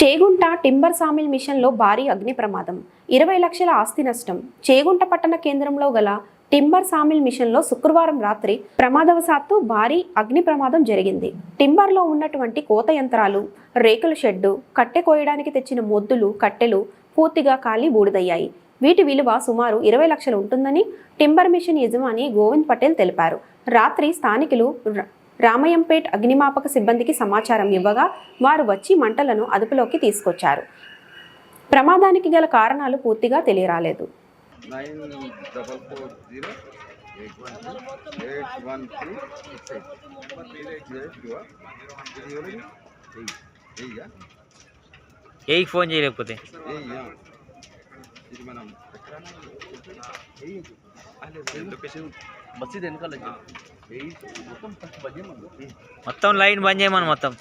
Chegunta timber sawmill మిషన్లో భారీ అగ్ని ప్రమాదం. ఇరవై లక్షల ఆస్తి నష్టం. చేగుంట పట్టణ కేంద్రంలో గల టింబర్ సామిల్ మిషన్లో శుక్రవారం రాత్రి ప్రమాదవశాత్తు భారీ అగ్ని ప్రమాదం జరిగింది. టింబర్లో ఉన్నటువంటి కోత యంత్రాలు రేకుల షెడ్డు కట్టె కోయడానికి తెచ్చిన మొద్దులు కట్టెలు పూర్తిగా కాలి బూడిదయ్యాయి. వీటి విలువ సుమారు ఇరవై లక్షలు ఉంటుందని టింబర్ మిషన్ యజమాని గోవింద్ పటేల్ తెలిపారు. రాత్రి స్థానికులు రామయంపేట్ అగ్నిమాపక సిబ్బందికి సమాచారం ఇవ్వగా వారు వచ్చి మంటలను అదుపులోకి తీసుకొచ్చారు ప్రమాదానికి గల కారణాలు పూర్తిగా తెలియరాలేదు ఫోన్ చేయలేకపోతే ఇది మనం మసీద్ వెనకాల మొత్తం లైన్ బంద్ చేయమని మొత్తం.